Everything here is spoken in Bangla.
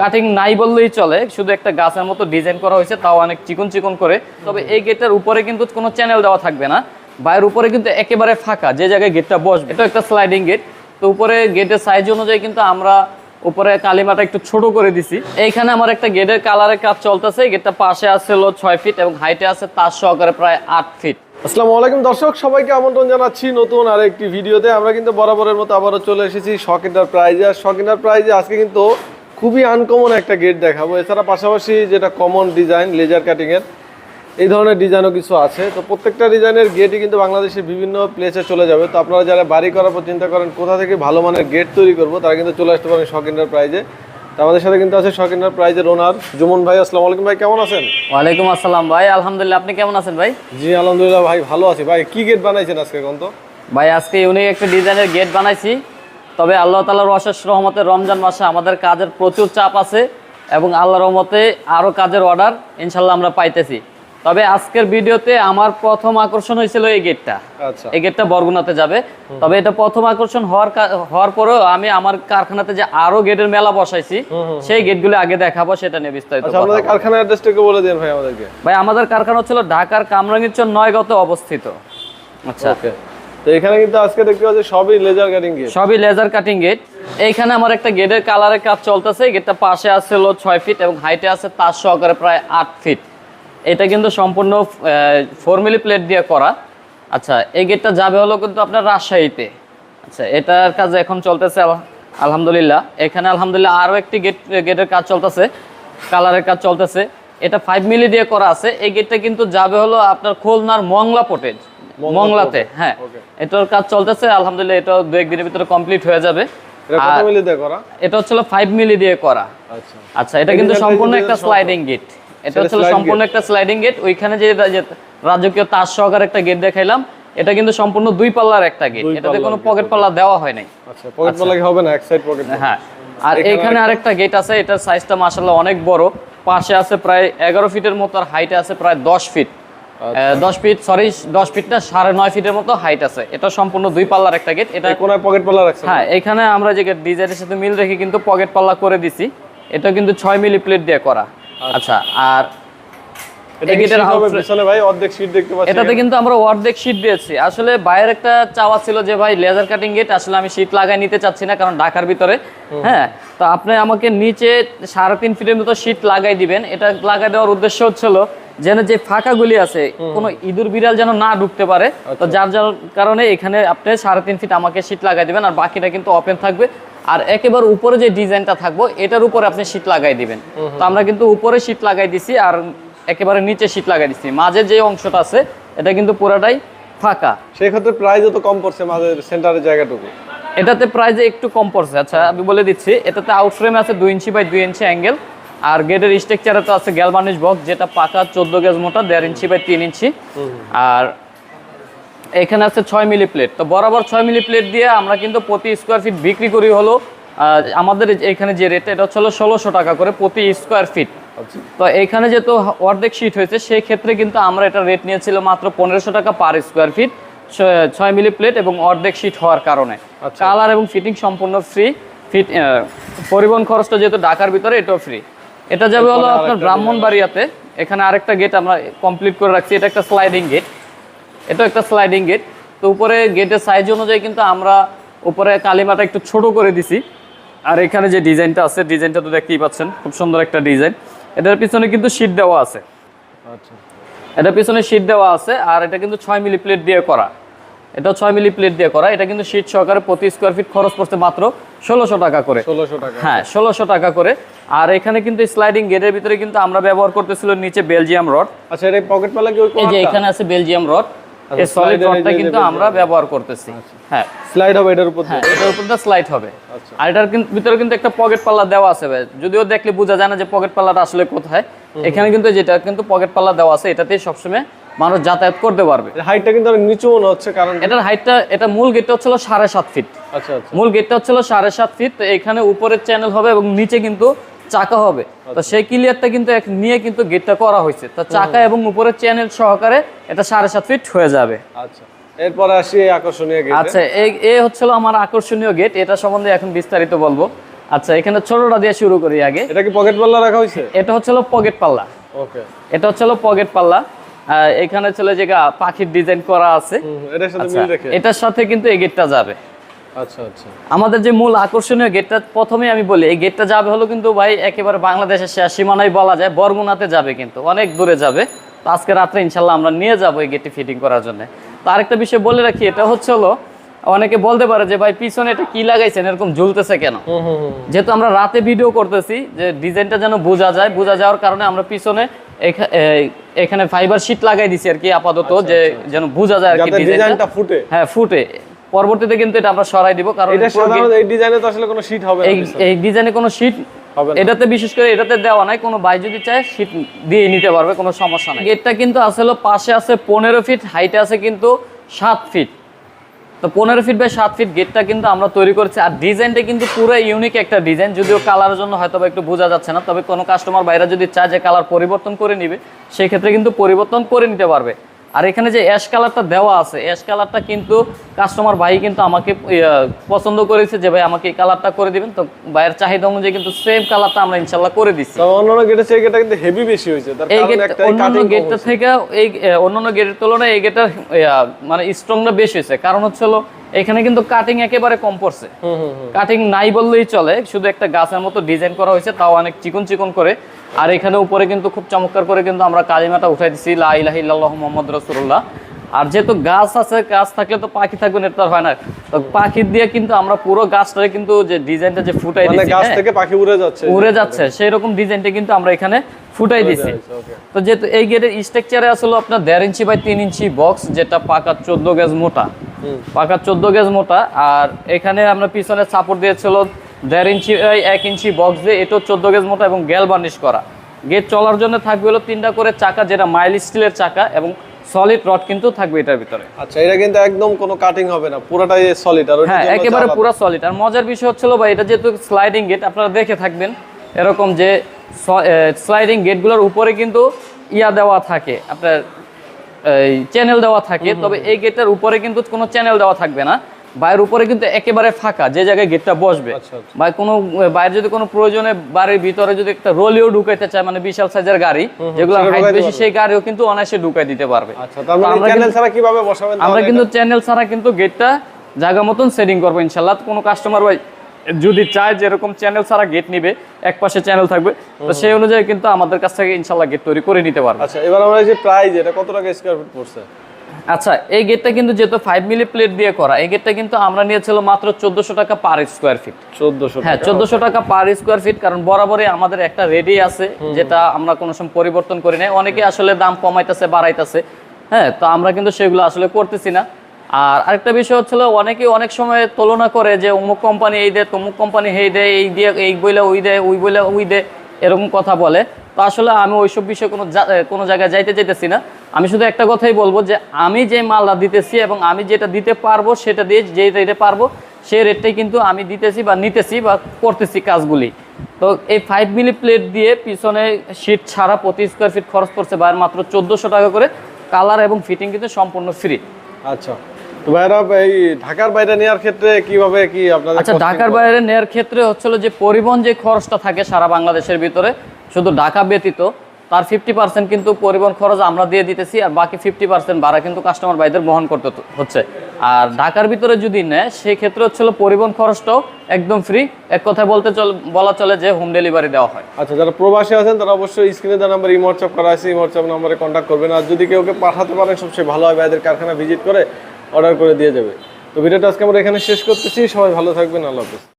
কাটিং নাই বললেই চলে শুধু একটা গাছের মতো ডিজাইন করা হয়েছে তাও অনেক চিকন চিকন করে। তবে এই গেটের উপরে কিন্তু কোনো চ্যানেল দেওয়া থাকবে না। বাইরের উপরে কিন্তু একেবারে ফাঁকা যে জায়গায় গেটটা বসবে। এটা একটা স্লাইডিং গেট তো উপরে গেটের সাইজ অনুযায়ী কিন্তু আমরা উপরে কালিমাটা একটু ছোট করে দিছি। এইখানে আমার একটা গেটের কালারের কাজ চলতেছে। গেটটা পাশে আছে হলো ছয় ফিট এবং হাইটে আছে তার সহকারে প্রায় আট ফিট আসসালামু আলাইকুম দর্শক সবাইকে আমন্ত্রণ জানাচ্ছি নতুন আর একটি ভিডিওতে আমরা কিন্তু বরাবরের মতো আবারও চলে এসেছি শক প্রাইজে আর শক প্রাইজে আজকে কিন্তু খুবই আনকমন একটা গেট দেখাবো। এছাড়া পাশাপাশি যেটা কমন ডিজাইন লেজার কাটিংয়ের এই ধরনের ডিজাইনও কিছু আছে। তো প্রত্যেকটা ডিজাইনের গেটই কিন্তু বাংলাদেশের বিভিন্ন প্লেসে চলে যাবে। তো আপনারা যারা বাড়ি করার পর চিন্তা করেন কোথা থেকে ভালো মানের গেট তৈরি করব তারা কিন্তু চলে আসতে পারেন শক প্রাইজে তো আমাদের সাথে কিন্তু আছে শক প্রাইজের ওনার জুমন ভাই আসসালামু আলাইকুম ভাই কেমন আছেন? ওয়ালাইকুম আসসালাম ভাই আলহামদুলিল্লাহ আপনি কেমন আছেন ভাই? জি আলহামদুলিল্লাহ ভাই ভালো আছি। ভাই কি গেট বানাইছেন আজকে কোন তো ভাই আজকে ইউনিক একটা ডিজাইনের গেট বানাইছি। তবে আল্লাহ তালার অশেষ রহমতে রমজান মাসে আমাদের কাজের প্রচুর চাপ আছে এবং আল্লাহ রহমতে আরও কাজের অর্ডার ইনশাল্লাহ আমরা পাইতেছি। তবে আজকের ভিডিওতে আমার প্রথম আকর্ষণ হয়েছিল এই গেটটা। আচ্ছা। এই গেটটা বরগুনাতে যাবে। তবে এটা প্রথম আকর্ষণ হওয়ার হওয়ার পরেও আমি আমার কারখানাতে যে আরও গেটের মেলা বসাইছি সেই গেটগুলো আগে দেখাবো সেটা নিয়ে বিস্তারিত আচ্ছা আপনাদের কারখানার অ্যাড্রেসটা বলে দিন ভাই আমাদেরকে। ভাই আমাদের কারখানা ছিল ঢাকার কামরাঙ্গীরচর নয়গতে অবস্থিত। আচ্ছা। তো এখানে কিন্তু আজকে দেখতে পাচ্ছি সবই লেজার কাটিং গেট সবই লেজার কাটিং গেট এইখানে আমার একটা গেটের কালারের কাজ চলতেছে। গেটটা পাশে আছে হলো ছয় ফিট এবং হাইটে আছে তার সহকারে প্রায় আট ফিট এটা কিন্তু সম্পূর্ণ ফোর প্লেট দিয়ে করা। আচ্ছা এই গেটটা যাবে হলো কিন্তু আপনার রাজশাহীতে। আচ্ছা এটার কাজ এখন চলতেছে আলহামদুলিল্লাহ। এখানে আলহামদুলিল্লাহ আরও একটি গেট গেটের কাজ চলতেছে। কালারের কাজ চলতেছে। এটা ফাইভ মিলি দিয়ে করা আছে। এই গেটটা কিন্তু যাবে হলো আপনার খুলনার মংলা পোটেজ মংলাতে হ্যাঁ। এটার কাজ চলতেছে আলহামদুলিল্লাহ এটা দু একদিনের ভিতরে কমপ্লিট হয়ে যাবে। এটা হচ্ছিল ফাইভ মিলি দিয়ে করা? আচ্ছা। আচ্ছা এটা কিন্তু সম্পূর্ণ একটা স্লাইডিং গেট এটা হচ্ছিল সম্পূর্ণ একটা স্লাইডিং গেট ওইখানে যে রাজকীয় তার সহকারে একটা গেট দেখাইলাম এটা কিন্তু সম্পূর্ণ দুই পাল্লার একটা গেট এটাতে কোনো পকেট পাল্লা দেওয়া হয় নাই। আচ্ছা পকেট বলা হবে না? এক সাইড পকেট হ্যাঁ। আর এখানে আরেকটা গেট আছে এটার সাইজটা মাসাল্লাহ অনেক বড়। পাশে আছে প্রায় এগারো ফিটের মতো আর হাইটে আছে প্রায় দশ ফিট। দশ ফিট সরি দশ ফিট না সাড়ে নয় ফিটের মতো হাইট আছে। এটা সম্পূর্ণ দুই পাল্লার একটা গেট এটা কোনায় পকেট পাল্লা রাখছে হ্যাঁ এখানে আমরা যে ডিজাইনের সাথে মিল রেখে কিন্তু পকেট পাল্লা করে দিছি। এটা কিন্তু ছয় মিলি প্লেট দিয়ে করা। আচ্ছা আর এটা গেটের sheet হবে? outfit- পিছনে ভাই অর্ধেক শীট দেখতে পাচ্ছি এটাতে কিন্তু আমরা অর্ধেক শীট দিয়েছি। আসলে বাইরের একটা চাওয়া ছিল যে ভাই লেজার কাটিং গেট আসলে আমি শীট লাগাই নিতে চাচ্ছি না কারণ ঢাকার ভিতরে। হ্যাঁ তো আপনি আমাকে নিচে সাড়ে তিন ফিটের মতো শীট লাগাই দিবেন। এটা লাগাই দেওয়ার উদ্দেশ্য হচ্ছিল যেন যে ফাঁকাগুলি আছে কোনো ইঁদুর বিড়াল যেন না ঢুকতে পারে। তো যার যার কারণে এখানে আপনি সাড়ে তিন ফিট আমাকে শীট লাগাই দিবেন আর বাকিটা কিন্তু ওপেন থাকবে। আর একেবারে উপরে যে ডিজাইনটা থাকব এটার উপরে আপনি শীট লাগাই দিবেন। তো আমরা কিন্তু উপরে শীট লাগাই দিছি আর একেবারে নিচে শীট লাগাই দিছি। মাঝে যে অংশটা আছে এটা কিন্তু পুরাটাই ফাঁকা। সেই ক্ষেত্রে প্রাইসও তো কম পড়ছে মাঝের সেন্টারের জায়গাটুকু। এটাতে প্রাইজে একটু কম পড়ছে। আচ্ছা আমি বলে দিচ্ছি এটাতে আউটফ্রেম আছে দুই ইঞ্চি বাই দুই ইঞ্চি অ্যাঙ্গেল আর গেটের স্ট্রাকচারে তো আছে গ্যালভানিশ বক্স যেটা পাকা চোদ্দ গেজ মোটা দেড় ইঞ্চি বাই তিন ইঞ্চি আর এখানে আছে ছয় মিলি প্লেট তো বরাবর ছয় মিলি প্লেট দিয়ে আমরা কিন্তু প্রতি স্কোয়ার ফিট বিক্রি করি হলো আমাদের এখানে যে রেট এটা হচ্ছে হলো ষোলোশো টাকা করে প্রতি স্কোয়ার ফিট তো এখানে যেহেতু অর্ধেক শীট হয়েছে সেই ক্ষেত্রে কিন্তু আমরা এটা রেট নিয়েছিল মাত্র পনেরোশো টাকা পার স্কোয়ার ফিট ছয় মিলি প্লেট এবং অর্ধেক শীট হওয়ার কারণে। আচ্ছা। কালার এবং ফিটিং সম্পূর্ণ ফ্রি ফিট পরিবহন খরচটা যেহেতু ঢাকার ভিতরে এটাও ফ্রি এটা যাবে হলো আপনার ব্রাহ্মণবাড়িয়াতে। এখানে আরেকটা গেট আমরা কমপ্লিট করে রাখছি এটা একটা স্লাইডিং গেট এটাও একটা স্লাইডিং গেট তো উপরে গেটের সাইজ অনুযায়ী কিন্তু আমরা উপরে কালিমাটা একটু ছোট করে দিছি। আর এখানে যে ডিজাইনটা আছে ডিজাইনটা তো দেখতেই পাচ্ছেন খুব সুন্দর একটা ডিজাইন এটার পিছনে কিন্তু শীট দেওয়া আছে। আচ্ছা। এটার পিছনে শীট দেওয়া আছে আর এটা কিন্তু ছয় মিলি প্লেট দিয়ে করা। এটা ছয় মিলি প্লেট দিয়ে করা। এটা কিন্তু শীট সহকারে প্রতি স্কোয়ার ফিট খরচ পড়ছে মাত্র ষোলোশো টাকা করে। ষোলোশো টাকা। হ্যাঁ ষোলোশো টাকা করে। আর এখানে কিন্তু স্লাইডিং গেটের ভিতরে কিন্তু আমরা ব্যবহার করতেছিলাম নিচে বেলজিয়াম রড আচ্ছা এটা পকেট পালা কি এই যে এখানে আছে বেলজিয়াম রড এই সলিড রডটা কিন্তু আচ্ছা। আমরা ব্যবহার করতেছি। হ্যাঁ। স্লাইড হবে এটার উপর হ্যাঁ? এটার উপর দিয়ে স্লাইড হবে। আচ্ছা। আর এটার কিন্তু- ভিতরে কিন্তু একটা পকেট পাল্লা দেওয়া আছে ভাই। যদিও দেখলে বোঝা যায় না যে পকেট পাল্লাটা আসলে কোথায়। এখানে কিন্তু যেটা কিন্তু পকেট পাল্লা দেওয়া আছে এটাতেই সবসময় মানুষ যাতায়াত করতে পারবে। হাইটটা কিন্তু নিচু মনে হচ্ছে কারণ এটার হাইটটা এটা মূল গেটটা হচ্ছিল সাড়ে সাত ফিট আচ্ছা আচ্ছা। মূল গেটটা হচ্ছিল সাড়ে সাত ফিট তো এখানে উপরের চ্যানেল হবে এবং নিচে কিন্তু চাকা হবে। তো সেই ক্লিয়ারটা কিন্তু এক- নিয়ে কিন্তু গেটটা করা হয়েছে। তো চাকা এবং উপরের চ্যানেল সহকারে এটা সাড়ে সাত ফিট হয়ে যাবে। আচ্ছা। এরপরে আসি আকর্ষণীয় গেট আচ্ছা এই এ হচ্ছিল আমার আকর্ষণীয় গেট এটা সম্বন্ধে এখন বিস্তারিত বলব। আচ্ছা এখানে ছোটটা দিয়ে শুরু করি আগে। এটা কি পকেট পাল্লা রাখা হয়েছে? এটা পকেট পাল্লা ওকে। এটা পকেট পাল্লা এখানে যে পাখির ডিজাইন করা আছে। আচ্ছা, এটার সাথে কিন্তু এই গেটটা যাবে। আচ্ছা আচ্ছা। আমাদের যে মূল আকর্ষণীয় গেটটা প্রথমে আমি বলি এই গেটটা যাবে হলো কিন্তু ভাই একেবারে বাংলাদেশের শেষ সীমানায় বলা যায় বরগুনাতে যাবে কিন্তু অনেক দূরে যাবে। তো আজকে রাত্রে ইনশাল্লাহ আমরা নিয়ে যাব এই গেটটি ফিটিং করার জন্য। তো আরেকটা বিষয় বলে রাখি এটা হচ্ছে হলো অনেকে বলতে পারে যে ভাই পিছনে এটা কি লাগাইছেন এরকম ঝুলতেছে কেন? যেহেতু আমরা রাতে ভিডিও করতেছি যে ডিজাইনটা যেন বোঝা যায় বোঝা যাওয়ার কারণে আমরা পিছনে এখানে ফাইবার শিট লাগাই দিছি আর কি আপাতত যে যেন বোঝা যায় আর কি ডিজাইনটা ফুটে। হ্যাঁ ফুটে। পরবর্তীতে কিন্তু এটা আমরা সরাই দিব কারণ এটা সাধারণত এই ডিজাইনে তো আসলে কোনো শীট হবে না এই ডিজাইনে কোনো শীট এটাতে বিশেষ করে এটাতে দেওয়া নাই কোনো ভাই যদি চায় শীট দিয়ে নিতে পারবে কোনো সমস্যা নাই। গেটটা কিন্তু আসলে পাশে আছে পনেরো ফিট হাইটে আছে কিন্তু সাত ফিট তো পনেরো ফিট বাই সাত ফিট গেটটা কিন্তু আমরা তৈরি করেছি আর ডিজাইনটা কিন্তু পুরো ইউনিক একটা ডিজাইন যদিও কালারের জন্য হয়তো একটু বোঝা যাচ্ছে না তবে কোনো কাস্টমার বাইরে যদি চায় যে কালার পরিবর্তন করে নিবে সেই ক্ষেত্রে কিন্তু পরিবর্তন করে নিতে পারবে। আর এখানে যে অ্যাশ কালারটা দেওয়া আছে অ্যাশ কালারটা কিন্তু কাস্টমার ভাই কিন্তু আমাকে পছন্দ করেছে যে ভাই আমাকে এই কালারটা করে দিবেন। তো ভাইয়ের চাহিদা অনুযায়ী কিন্তু সেম কালারটা আমরা ইনশাল্লাহ করে দিচ্ছি অন্যান্য গেটের এটা কিন্তু হেভি বেশি হয়েছে এই অন্যান্য গেটটা থেকে এই অন্যান্য গেটের তুলনায় এই গেটটা মানে স্ট্রংটা বেশি হয়েছে। কারণ হচ্ছে হলো এখানে কিন্তু কাটিং একেবারে কম পড়ছে। কাটিং নাই বললেই চলে শুধু একটা গাছের মতো ডিজাইন করা হয়েছে তাও অনেক চিকন চিকন করে। আর এখানে উপরে কিন্তু খুব চমৎকার করে কিন্তু আমরা কালিমাটা উঠাই দিচ্ছি লা ইলাহা ইল্লাল্লাহু মুহাম্মদ আর যেহেতু গাছ আছে গাছ থাকলে তো পাখি থাকবে না এটা হয় না। তো পাখি দিয়ে কিন্তু আমরা পুরো গাছটারে কিন্তু যে ডিজাইনটা যে ফুটাই মানে দিচ্ছি গাছ হ্যাঁ, থেকে পাখি উড়ে যাচ্ছে। উড়ে যাচ্ছে সেই রকম ডিজাইনটা কিন্তু আমরা এখানে ফুটাই দিছি। ওকে তো যেহেতু এই গেটের স্ট্রাকচারে আসলে আপনার দেড় ইঞ্চি বাই তিন ইঞ্চি বক্স যেটা পাকা চোদ্দ গেজ মোটা। পাকা চোদ্দ গেজ মোটা আর এখানে আমরা পিছনে সাপোর্ট দিয়েছিল দেড় ইঞ্চি এক ইঞ্চি বক্স দিয়ে এটাও চোদ্দ গেজ মোটা এবং গ্যাল বার্নিশ করা। গেট চলার জন্য থাকবে হলো তিনটা করে চাকা যেটা মাইল স্টিলের চাকা এবং সলিড রড কিন্তু থাকবে এটার ভিতরে। আচ্ছা এটা কিন্তু একদম কোনো কাটিং হবে না পুরোটাই সলিড আর হ্যাঁ একেবারে। পুরো সলিড আর মজার বিষয় হচ্ছিল ভাই এটা যেহেতু স্লাইডিং গেট আপনারা দেখে থাকবেন এরকম যে স্লাইডিং গেটগুলোর উপরে কিন্তু ইয়া দেওয়া থাকে আপনার এই চ্যানেল দেওয়া থাকে তবে এই গেটের উপরে কিন্তু কোনো চ্যানেল দেওয়া থাকবে না। বাইরের উপরে কিন্তু একেবারে ফাঁকা যে জায়গায় গেটটা বসবে। আচ্ছা, আচ্ছা। বা কোনো বাইরে যদি কোনো প্রয়োজনে বাড়ির ভিতরে যদি একটা রোলিও ঢুকাইতে চায় মানে বিশাল সাইজের গাড়ি যেগুলো হাইট বেশি সেই গাড়িও কিন্তু অনায়াসে ঢুকাই দিতে পারবে। আচ্ছা মানে আমরা কিন্তু চ্যানেল ছাড়া কিন্তু গেটটা জায়গা মতন সেটিং করব ইনশাল্লাহ কোনো কাস্টমার ভাই যদি চায় যে এরকম চ্যানেল ছাড়া গেট নিবে এক পাশে চ্যানেল থাকবে তো সেই অনুযায়ী কিন্তু আমাদের কাছ থেকে ইনশাল্লাহ গেট তৈরি করে নিতে পারবে। আচ্ছা এবার আমরা এই যে প্রাইস এটা কত টাকা স্কয়ার ফিট পড়ছে? আচ্ছা এই গেটটা কিন্তু যেহেতু ফাইভ মিলি প্লেট দিয়ে করা এই গেটটা কিন্তু আমরা নিয়েছিল মাত্র চোদ্দশো টাকা পার স্কোয়ার ফিট 1400 হ্যাঁ চোদ্দশো টাকা পার স্কোয়ার ফিট কারণ বরাবরই আমাদের একটা রেডি আছে যেটা আমরা কোনো সময় পরিবর্তন করি নাই। অনেকে আসলে দাম কমাইতেছে বাড়াইতেছে। হ্যাঁ তো আমরা কিন্তু সেগুলো আসলে করতেছি না। আর আরেকটা বিষয় হচ্ছিল অনেকে অনেক সময় তুলনা করে যে অমুক কোম্পানি এই দেয় তমুক কোম্পানি এই দেয় এই দিয়ে, এই বইলে ওই দেয় ওই বইলে ওই দেয় এরকম কথা বলে। তো আসলে আমি ওইসব বিষয়ে কোনো কোনো জায়গায় যাইতে চাইতেছি না। আমি শুধু একটা কথাই বলব যে, আমি যে মালটা দিতেছি এবং আমি যেটা দিতে পারব, সেটা দিয়ে যে রেটে পারব, সেই রেটটাই কিন্তু আমি দিতেছি বা নিতেছি বা করতেছি কাজগুলি। তো এই ফাইভ মিলি প্লেট দিয়ে পিছনে শীট ছাড়া প্রতি স্কোয়ার ফিট খরচ পড়ছে বাইরে মাত্র চোদ্দোশো টাকা করে। কালার এবং ফিটিং কিন্তু সম্পূর্ণ ফ্রি আচ্ছা। ভাইরা এই ঢাকার বাইরে নেওয়ার ক্ষেত্রে কীভাবে কি আপনাদের আচ্ছা ঢাকার বাইরে নেওয়ার ক্ষেত্রে হচ্ছিল যে পরিবহন যে খরচটা থাকে সারা বাংলাদেশের ভিতরে শুধু ঢাকা ব্যতীত তার ফিফটি পার্সেন্ট কিন্তু পরিবহন খরচ আমরা দিয়ে দিতেছি আর বাকি ফিফটি পার্সেন্ট ভাড়া কিন্তু কাস্টমার ভাইদের বহন করতে হচ্ছে। আর ঢাকার ভিতরে যদি নেয় সেই ক্ষেত্রে হচ্ছিল পরিবহন খরচটাও একদম ফ্রি এক কথায় বলতে চল বলা চলে যে হোম ডেলিভারি দেওয়া হয়। আচ্ছা যারা প্রবাসী আছেন তারা অবশ্যই স্ক্রিনে দেওয়া নাম্বার করা আছে ইমো নাম্বারে কন্ট্যাক্ট করবেন। আর যদি কেউ কেউ পাঠাতে পারেন সবচেয়ে ভালো হয় ভাইদের কারখানা ভিজিট করে অর্ডার করে দিয়ে যাবে। তো ভিডিওটা আজকে আমরা এখানে শেষ করতেছি। সবাই ভালো থাকবেন। আল্লাহ হাফিজ।